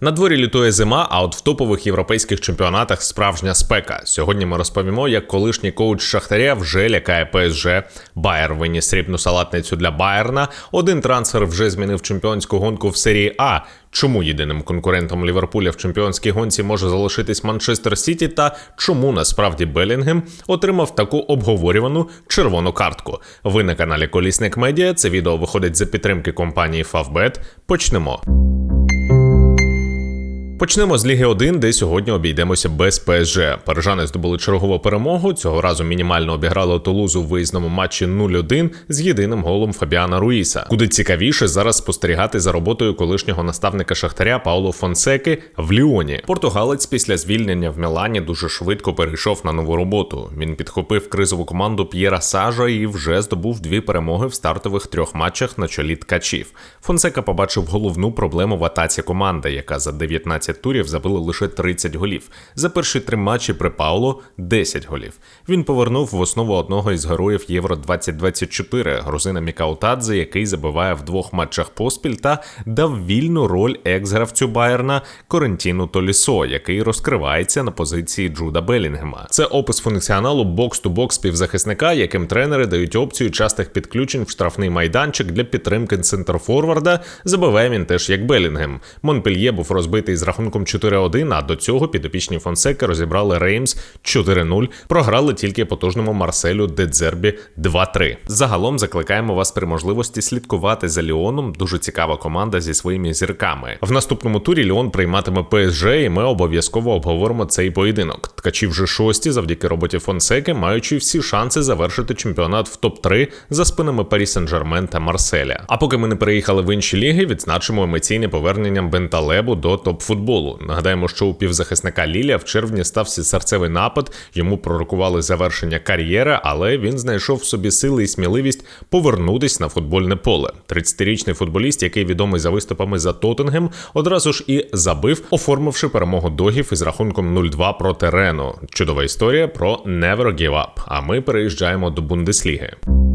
На дворі лютує зима, а от в топових європейських чемпіонатах справжня спека. Сьогодні ми розповімо, як колишній коуч Шахтаря вже лякає ПСЖ. Байер виніс срібну салатницю для Байерна. Один трансфер вже змінив чемпіонську гонку в серії А. Чому єдиним конкурентом Ліверпуля в чемпіонській гонці може залишитись Манчестер Сіті? Та чому насправді Белінгем отримав таку обговорювану червону картку? Ви на каналі Колісник Медіа. Це відео виходить за підтримки компанії Favbet. Почнемо. Почнемо з Ліги 1, де сьогодні обійдемося без ПСЖ. Парижани здобули чергову перемогу. Цього разу мінімально обіграли Тулузу в виїзному матчі 0-1 з єдиним голом Фабіана Руїса. Куди цікавіше зараз спостерігати за роботою колишнього наставника Шахтаря Пауло Фонсеки в Ліоні. Португалець після звільнення в Мілані дуже швидко перейшов на нову роботу. Він підхопив кризову команду П'єра Сажа і вже здобув дві перемоги в стартових трьох матчах на чолі ткачів. Фонсека побачив головну проблему в атаці команди, яка за 19 турів забили лише 30 голів. За перші три матчі при Пауло 10 голів. Він повернув в основу одного із героїв Євро 2024 грузина Мікаутадзе, який забиває в двох матчах поспіль та дав вільну роль екс-гравцю Байерна Корентіну Толісо, який розкривається на позиції Джуда Белінгема. Це опис функціоналу бокс-ту-бокс півзахисника, яким тренери дають опцію частих підключень в штрафний майданчик для підтримки центрфорварда. Забиває він теж як Белінгем. Монпельє був розбитий з рахунком 4-1, а до цього підопічні Фонсеки розібрали Реймс 4-0, програли тільки потужному Марселю Дедзербі 2-3. Загалом закликаємо вас при можливості слідкувати за Ліоном. Дуже цікава команда зі своїми зірками. В наступному турі Ліон прийматиме ПСЖ, і ми обов'язково обговоримо цей поєдинок. Ткачі вже шості завдяки роботі Фонсеки, маючи всі шанси завершити чемпіонат в топ-3 за спинами Парі Сен-Жермен та Марселя. А поки ми не переїхали в інші ліги, відзначимо емоційне повернення Бенталебу до топ-футболу. Нагадаємо, що у півзахисника Лілія в червні стався серцевий напад. Йому пророкували завершення кар'єри, але він знайшов в собі сили і сміливість повернутись на футбольне поле. 30-річний футболіст, який відомий за виступами за Тоттенгем, одразу ж і забив, оформивши перемогу догів із рахунком 0-2 проти Рено. Чудова історія про Never Give Up. А ми переїжджаємо до Бундесліги.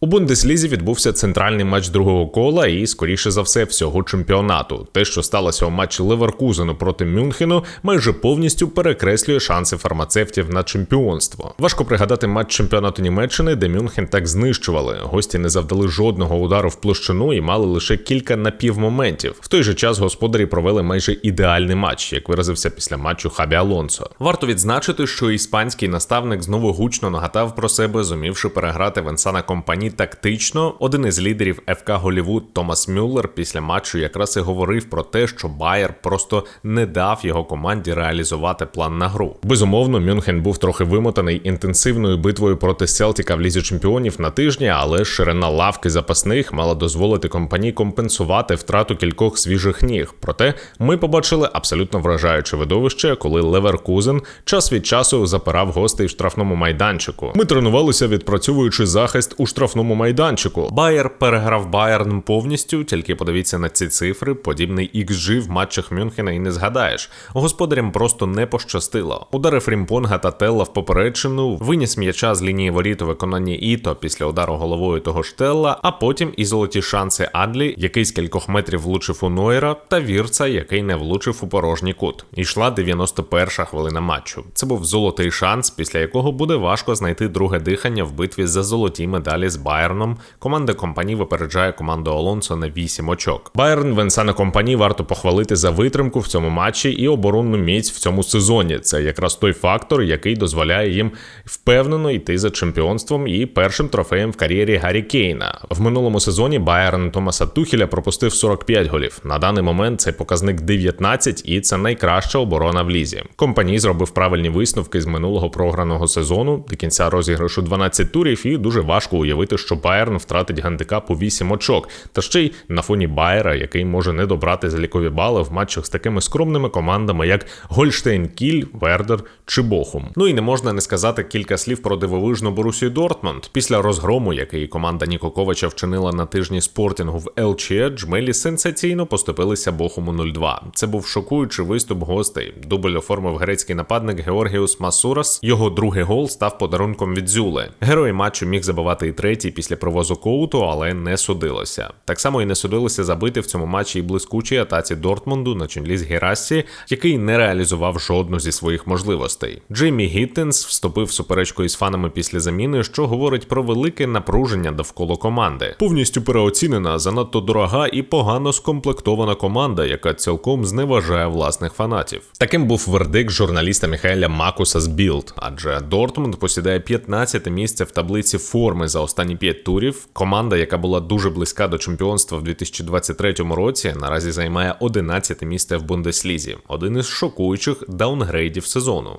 У Бундеслізі відбувся центральний матч другого кола і, скоріше за все, всього чемпіонату. Те, що сталося у матчі Леверкузену проти Мюнхену, майже повністю перекреслює шанси фармацевтів на чемпіонство. Важко пригадати матч чемпіонату Німеччини, де Мюнхен так знищували. Гості не завдали жодного удару в площину і мали лише кілька напівмоментів. В той же час господарі провели майже ідеальний матч, як виразився після матчу Хабі Алонсо. Варто відзначити, що іспанський наставник знову гучно нагадав про себе, зумівши переграти Венсана компанії тактично. Один із лідерів ФК Голівуд Томас Мюллер після матчу якраз і говорив про те, що Байер просто не дав його команді реалізувати план на гру. Безумовно, Мюнхен був трохи вимотаний інтенсивною битвою проти Селтіка в лізі чемпіонів на тижні, але ширина лавки запасних мала дозволити компанії компенсувати втрату кількох свіжих ніг. Проте ми побачили абсолютно вражаюче видовище, коли Леверкузен час від часу запирав гостей в штрафному майданчику. Ми тренувалися, відпрацьовуючи захист у штрафному штрафному майданчику. Байер переграв Байерн повністю, тільки подивіться на ці цифри. Подібний XG в матчах Мюнхена і не згадаєш. Господарям просто не пощастило. Удари Фрімпонга та Телла в попередчину, виніс м'яча з лінії воріт у виконанні Іто після удару головою того ж Телла, а потім і золоті шанси Адлі, який з кількох метрів влучив у Нойера, та Вірца, який не влучив у порожній кут. Ішла 91-ша хвилина матчу. Це був золотий шанс, після якого буде важко знайти друге дихання в битві за золоті медалі з Байерном. Команда компанії випереджає команду Алонсо на 8 очок. Байерн Венсана компанії варто похвалити за витримку в цьому матчі і оборонну міць в цьому сезоні. Це якраз той фактор, який дозволяє їм впевнено йти за чемпіонством і першим трофеєм в кар'єрі Гаррі Кейна. В минулому сезоні Байерн Томаса Тухіля пропустив 45 голів. На даний момент цей показник 19, і це найкраща оборона в лізі. Компаній зробив правильні висновки з минулого програного сезону до кінця розіграшу 12 турів, і дуже важко уявити, що Байерн втратить гандикап у 8 очок, та ще й на фоні Байера, який може не добрати залікові бали в матчах з такими скромними командами, як Гольштейн Кіль, Вердер чи Бохум. Ну і не можна не сказати кілька слів про дивовижну Борусію Дортмунд. Після розгрому, який команда Ніко Ковача вчинила на тижні спортінгу в ЛЧ, Джмелі сенсаційно поступилися Бохуму 0-2. Це був шокуючий виступ гостей. Дубль оформив грецький нападник Георгіус Масурас. Його другий гол став подарунком від Зюли. Герой матчу міг забивати і третій позицій після привозу коуту, але не судилося. Так само і не судилося забити в цьому матчі і блискучій атаці Дортмунду на чолі з Герасі, який не реалізував жодну зі своїх можливостей. Джеймі Гіттенс вступив в суперечку із фанами після заміни, що говорить про велике напруження довкола команди. Повністю переоцінена, занадто дорога і погано скомплектована команда, яка цілком зневажає власних фанатів. Таким був вердикт журналіста Міхаеля Макуса з Білд, адже Дортмунд посідає 15 місце в таблиці форми за останні 5 турів. Команда, яка була дуже близька до чемпіонства в 2023 році, наразі займає 11 місце в Бундеслізі, один із шокуючих даунгрейдів сезону.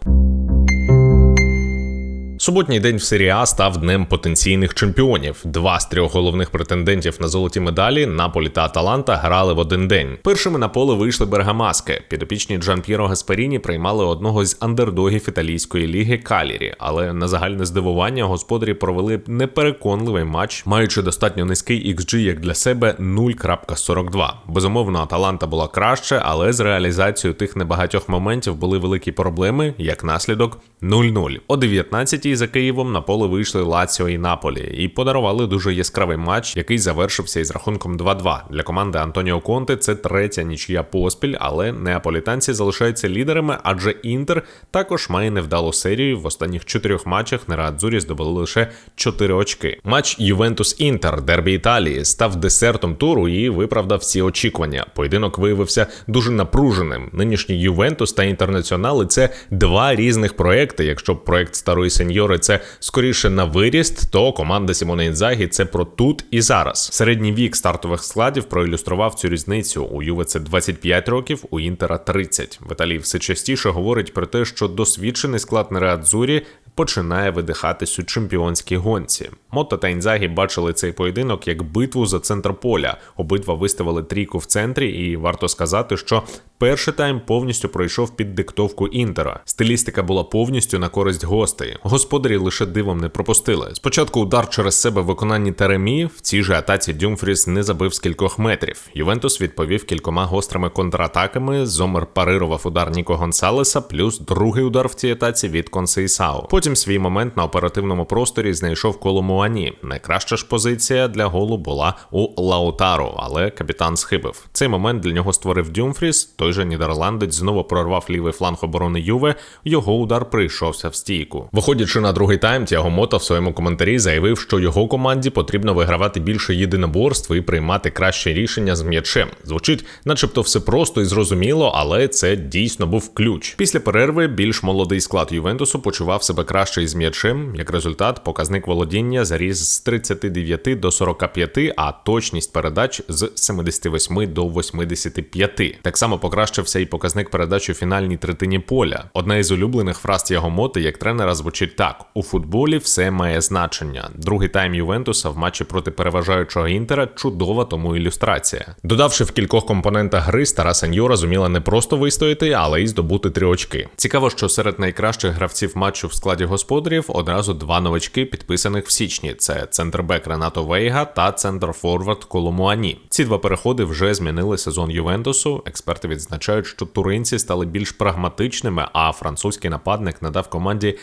Суботній день в серії А став днем потенційних чемпіонів. Два з трьох головних претендентів на золоті медалі Наполі та Аталанта грали в один день. Першими на поле вийшли бергамаски. Підопічні Джан П'єро Гасперіні приймали одного з андердогів італійської ліги Калірі, але на загальне здивування господарі провели непереконливий матч, маючи достатньо низький XG як для себе 0.42. Безумовно, Аталанта була краще, але з реалізацією тих небагатьох моментів були великі проблеми. Як наслідок 0-0. О 19 за Києвом на поле вийшли Лаціо і Наполі і подарували дуже яскравий матч, який завершився із рахунком 2-2. Для команди Антоніо Конте це третя нічия поспіль, але неаполітанці залишаються лідерами, адже Інтер також має невдалу серію. В останніх чотирьох матчах Нерадзурі здобули лише 4 очки. Матч Ювентус Інтер, Дербі Італії, став десертом туру і виправдав всі очікування. Поєдинок виявився дуже напруженим. Нинішній Ювентус та інтернаціонали це два різних проекти. Якщо проект старої сеньори Сеньори це скоріше на виріст, то команда Сімона Інзагі це про тут і зараз. Середній вік стартових складів проілюстрував цю різницю. У Юве це 25 років, у Інтера 30. В Італії все частіше говорить про те, що досвідчений склад Нереадзурі починає видихатись у чемпіонській гонці. Мотто та Інзагі бачили цей поєдинок як битву за центр поля. Обидва виставили трійку в центрі, і варто сказати, що перший тайм повністю пройшов під диктовку Інтера. Стилістика була повністю на користь гостей. Господарі лише дивом не пропустили. Спочатку удар через себе в виконанні Теремі в цій же атаці Дюмфріс не забив з кількох метрів. Ювентус відповів кількома гострими контратаками. Зомер парирував удар Ніко Гонсалеса, плюс другий удар в цій атаці від Консейсао. Потім свій момент на оперативному просторі знайшов Коломуані. Найкраща ж позиція для голу була у Лаутаро, але капітан схибив. Цей момент для нього створив Дюмфріс. Той же нідерландець знову прорвав лівий фланг оборони Юве. Його удар прийшовся в стійку. Виходячи на другий тайм, Тяго Мота в своєму коментарі заявив, що його команді потрібно вигравати більше єдиноборств і приймати кращі рішення з м'ячем. Звучить, начебто, все просто і зрозуміло, але це дійсно був ключ. Після перерви більш молодий склад Ювентусу почував себе краще із м'ячем. Як результат, показник володіння заріс з 39 до 45, а точність передач з 78 до 85. Так само покращився і показник передач у фінальній третині поля. Одна із улюблених фраз Ягомоти як тренера звучить так: у футболі все має значення. Другий тайм Ювентуса в матчі проти переважаючого інтера чудова тому ілюстрація. Додавши в кількох компонентах гри, стара Сеньора зуміла не просто вистояти, але й здобути три очки. Цікаво, що серед найкращих гравців матчу в складі господарів одразу два новачки, підписаних в січні: це центрбек Ренато Вейга та центрфорвард Коломуані. Ці два переходи вже змінили сезон Ювентусу. Експерти відзначають, що туринці стали більш прагматичними, а французький нападник надав команді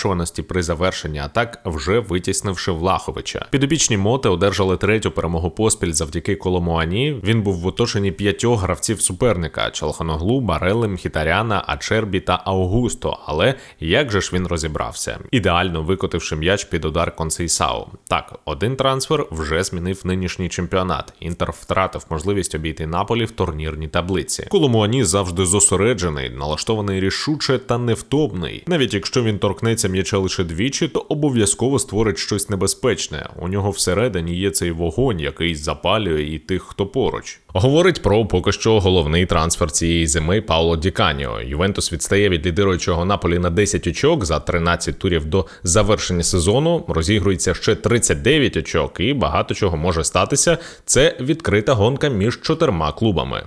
непередбачуваності при завершенні атак, вже витіснивши Влаховича. Підопічні моти одержали третю перемогу поспіль завдяки Коломуані. Він був в оточенні п'ятьох гравців суперника: Чалханоглу, Барели, Мхітаряна, Ачербі та Аугусто. Але як же ж він розібрався? Ідеально викотивши м'яч під удар Консейсао. Так, один трансфер вже змінив нинішній чемпіонат. Інтер втратив можливість обійти Наполі в турнірній таблиці. Коломуані завжди зосереджений, налаштований рішуче та невтомний. Навіть якщо він торкнеться м'яча лише двічі, то обов'язково створить щось небезпечне. У нього всередині є цей вогонь, який запалює і тих, хто поруч. Говорить про поки що головний трансфер цієї зими Пауло Діканіо. Ювентус відстає від лідируючого Наполі на 10 очок за 13 турів до завершення сезону. Розігрується ще 39 очок, і багато чого може статися. Це відкрита гонка між чотирма клубами.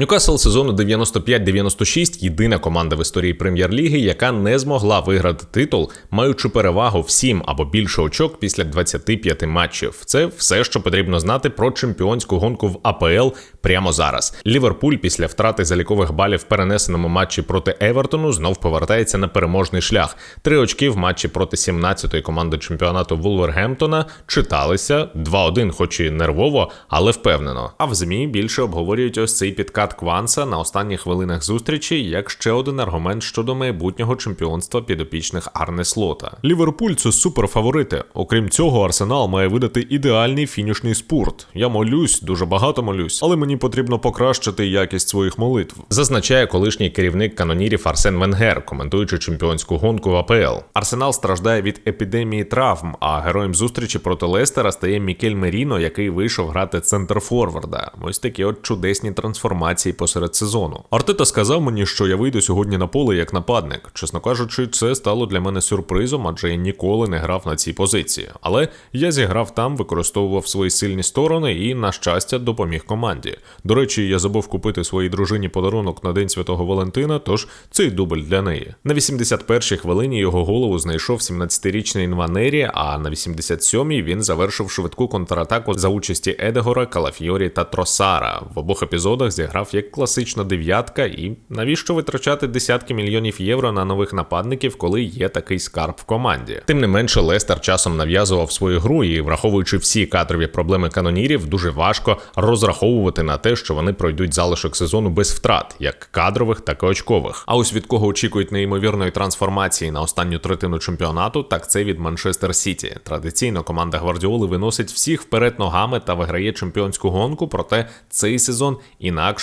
Ньюкасл сезону 95-96 єдина команда в історії прем'єр-ліги, яка не змогла виграти титул, маючи перевагу в 7 або більше очок після 25 матчів. Це все, що потрібно знати про чемпіонську гонку в АПЛ прямо зараз. Ліверпуль після втрати залікових балів в перенесеному матчі проти Евертону знов повертається на переможний шлях. Три очки в матчі проти 17-ї команди чемпіонату Вулвергемптона читалися 2-1, хоч і нервово, але впевнено. А в змі більше обговорюють ось цей підкат Кванса на останніх хвилинах зустрічі як ще один аргумент щодо майбутнього чемпіонства підопічних Арне Слота. Ліверпуль це суперфаворити. Окрім цього, Арсенал має видати ідеальний фінішний спорт. Я молюсь, дуже багато молюсь, але мені потрібно покращити якість своїх молитв. Зазначає колишній керівник канонірів Арсен Венгер, коментуючи чемпіонську гонку в АПЛ. Арсенал страждає від епідемії травм, а героєм зустрічі проти Лестера стає Мікель Меріно, який вийшов грати центр Форварда. Ось такі от чудесні трансформації посеред сезону. Артета сказав мені, що я вийду сьогодні на поле як нападник. Чесно кажучи, це стало для мене сюрпризом, адже я ніколи не грав на цій позиції. Але я зіграв там, використовував свої сильні сторони і, на щастя, допоміг команді. До речі, я забув купити своїй дружині подарунок на День Святого Валентина, тож цей дубль для неї. На 81-й хвилині його голову знайшов 17-річний Інванері, а на 87-й він завершив швидку контратаку за участі Едегора, Калафьорі та Тросара. В обох епізодах зіграв як класична дев'ятка, і навіщо витрачати десятки мільйонів євро на нових нападників, коли є такий скарб в команді. Тим не менше, Лестер часом нав'язував свою гру, і враховуючи всі кадрові проблеми канонірів, дуже важко розраховувати на те, що вони пройдуть залишок сезону без втрат, як кадрових, так і очкових. А ось від кого очікують неймовірної трансформації на останню третину чемпіонату, так це від Манчестер Сіті. Традиційно команда Гвардіоли виносить всіх вперед ногами та виграє чемпіонську гонку. Проте цей сезон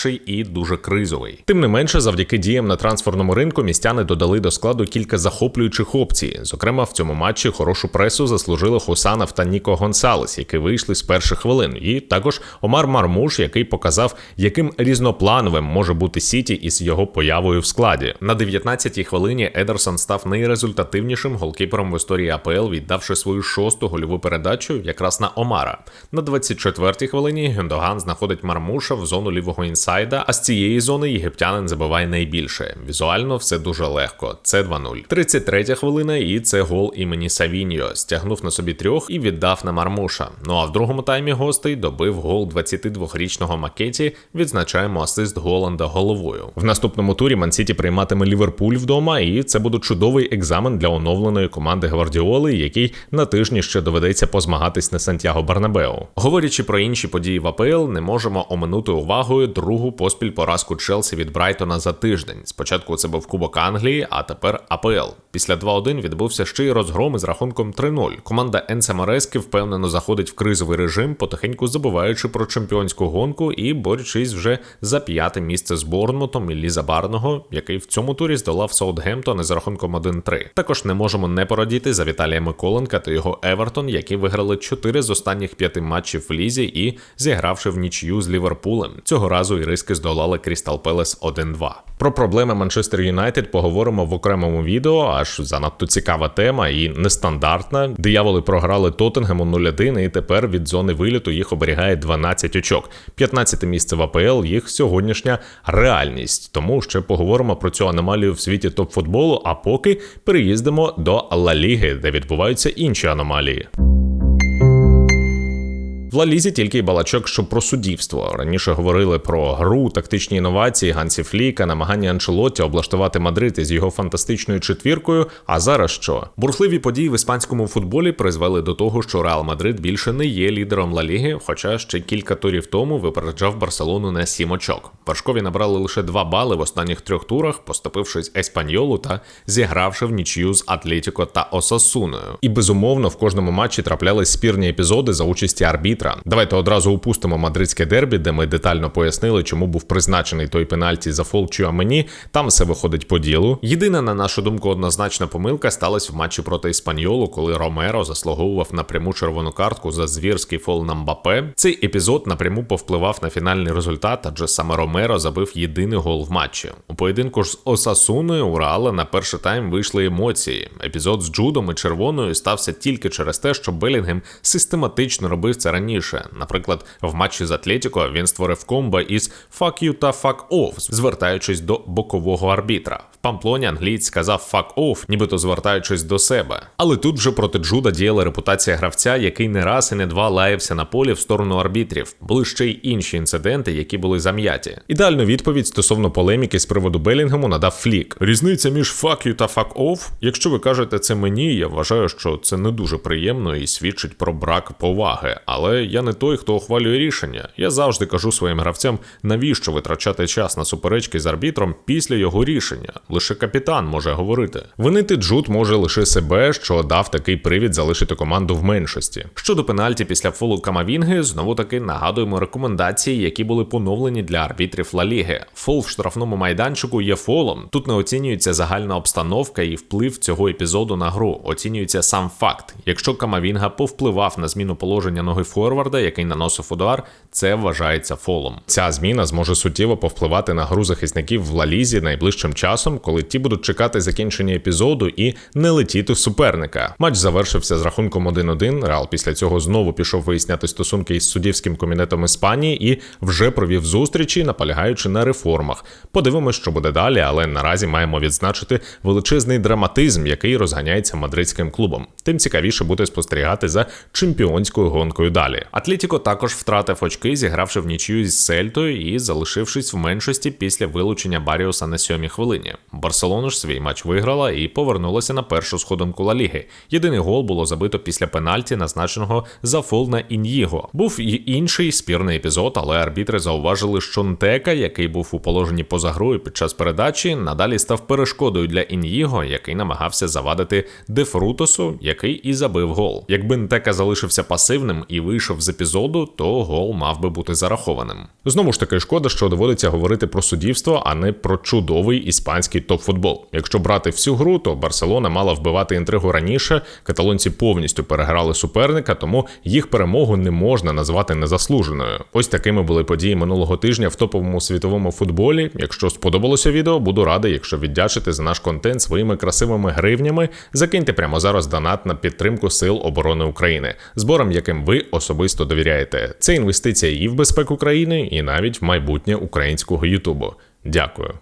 інакший і дуже кризовий. Тим не менше, завдяки діям на трансферному ринку містяни додали до складу кілька захоплюючих опцій. Зокрема, в цьому матчі хорошу пресу заслужили Хусанов та Ніко Гонсалес, які вийшли з перших хвилин, і також Омар Мармуш, який показав, яким різноплановим може бути Сіті із його появою в складі. На 19-й хвилині Едерсон став найрезультативнішим голкіпером в історії АПЛ, віддавши свою шосту гольову передачу якраз на Омара. На 24-й хвилині Гюндоган знаходить Мармуша в зону лівого інсайда, а з цієї зони єгиптянин забиває найбільше. Візуально все дуже легко. Це 2-0. 33-я хвилина, і це гол імені Савіньо. Стягнув на собі трьох і віддав на Мармуша. Ну а в другому таймі гостей добив гол 22-річного Макеті. Відзначаємо асист Голланда головою. В наступному турі Мансіті прийматиме Ліверпуль вдома, і це буде чудовий екзамен для оновленої команди Гвардіоли, який на тижні ще доведеться позмагатись на Сантьяго Барнабеу. Говорячи про інші події в АПЛ, не можемо оминути увагою другу поспіль поразку Челсі від Брайтона за тиждень. Спочатку це був Кубок Англії, а тепер АПЛ. Після 2-1 відбувся ще й розгром із рахунком 3-0. Команда Енса Марески впевнено заходить в кризовий режим, потихеньку забуваючи про чемпіонську гонку і борючись вже за п'яте місце з Борнмутом і Ліза Барного, який в цьому турі здолав Саутгемптон із рахунком 1-3. Також не можемо не породіти за Віталія Миколенка та його Евертон, які виграли 4 з останніх п'яти матчів в лізі і зігравши в нічию з Ліверпулем. Цього разу іриски здолали Крістал Пелес 1-2. Про проблеми Манчестер Юнайтед поговоримо в окремому відео. Аж занадто цікава тема і нестандартна. Дияволи програли Тоттенгему 0-1 і тепер від зони виліту їх оберігає 12 очок. 15 місце в АПЛ їх сьогоднішня реальність. Тому ще поговоримо про цю аномалію в світі топ-футболу. А поки переїздимо до Ла Ліги, де відбуваються інші аномалії. В Ла Лізі тільки й балачок, що про суддівство. Раніше говорили про гру, тактичні інновації Гансі Фліка, намагання Анчелотті облаштувати Мадрид із його фантастичною четвіркою. А зараз що? Бурхливі події в іспанському футболі призвели до того, що Реал Мадрид більше не є лідером Ла Ліги, хоча ще кілька турів тому випереджав Барселону на сім очок. Вершкові набрали лише два бали в останніх трьох турах, поступившись Еспаньолу та зігравши в нічию з Атлетіко та Осасуною. І безумовно в кожному матчі траплялись спірні епізоди за участі арбітра. Давайте одразу упустимо мадридське дербі, де ми детально пояснили, чому був призначений той пенальті за фол Чуамені. Там все виходить по ділу. Єдина, на нашу думку, однозначна помилка сталася в матчі проти Іспаньолу, коли Ромеро заслуговував на пряму червону картку за звірський фол на Мбапе. Цей епізод напряму повпливав на фінальний результат, адже саме Ромеро забив єдиний гол в матчі. У поєдинку ж з Осасуною у Реала на перший тайм вийшли емоції. Епізод з Джудом і червоною стався тільки через те, що Белінгем систематично робив це раніше. Наприклад, в матчі з Атлетіко він створив комбо із «fuck you» та «fuck off», звертаючись до бокового арбітра. В Памплоні англієць сказав «fuck off», нібито звертаючись до себе. Але тут вже проти Джуда діяла репутація гравця, який не раз і не два лаявся на полі в сторону арбітрів. Були ще й інші інциденти, які були зам'яті. Ідеальну відповідь стосовно полеміки з приводу Белінгему надав Флік. Різниця між «fuck you» та «fuck off». Якщо ви кажете це мені, я вважаю, що це не дуже приємно і свідчить про брак поваги. Але я не той, хто ухвалює рішення. Я завжди кажу своїм гравцям, навіщо витрачати час на суперечки з арбітром після його рішення. Лише капітан може говорити. Винити Джуд може лише себе, що дав такий привід залишити команду в меншості. Щодо пенальті після фолу Камавінги, знову таки нагадуємо рекомендації, які були поновлені для арбітрів Ла Ліги. Фол в штрафному майданчику є фолом. Тут не оцінюється загальна обстановка і вплив цього епізоду на гру. Оцінюється сам факт. Якщо Камавінга повпливав на зміну положення ноги форварда, який наносив удар, це вважається фолом. Ця зміна зможе суттєво повпливати на гру захисників в Лалізі найближчим часом, коли ті будуть чекати закінчення епізоду і не летіти в суперника. Матч завершився з рахунком 1-1. Реал після цього знову пішов виясняти стосунки із суддівським комітетом Іспанії і вже провів зустрічі, наполягаючи на реформах. Подивимось, що буде далі, але наразі маємо відзначити величезний драматизм, який розганяється мадридським клубом. Тим цікавіше буде спостерігати за чемпіонською гонкою далі. Атлетіко також втратив очки, зігравши в нічию з Сельтою і залишившись в меншості після вилучення Баріуса на сьомій хвилині. Барселона ж свій матч виграла і повернулася на першу сходинку Ла Ліги. Єдиний гол було забито після пенальті, назначеного за фол на Ін'їго. Був і інший спірний епізод, але арбітри зауважили, що Нтека, який був у положенні поза грою під час передачі, надалі став перешкодою для Ін'їго, який намагався завадити Дефрутосу, який і забив гол. Якби Нтека залишився пасивним і вийшов з епізоду, то гол мав би бути зарахованим. Знову ж таки, шкода, що доводиться говорити про суддівство, а не про чудовий іспанський топ-футбол. Якщо брати всю гру, то Барселона мала вбивати інтригу раніше. Каталонці повністю переграли суперника, тому їх перемогу не можна назвати незаслуженою. Ось такими були події минулого тижня в топовому світовому футболі. Якщо сподобалося відео, буду радий, якщо віддячите за наш контент своїми красивими гривнями. Закиньте прямо зараз донат на підтримку сил оборони України, зборам яким ви особисто довіряєте. Це інвестиція і в безпеку країни, і навіть в майбутнє українського Ютубу. Дякую.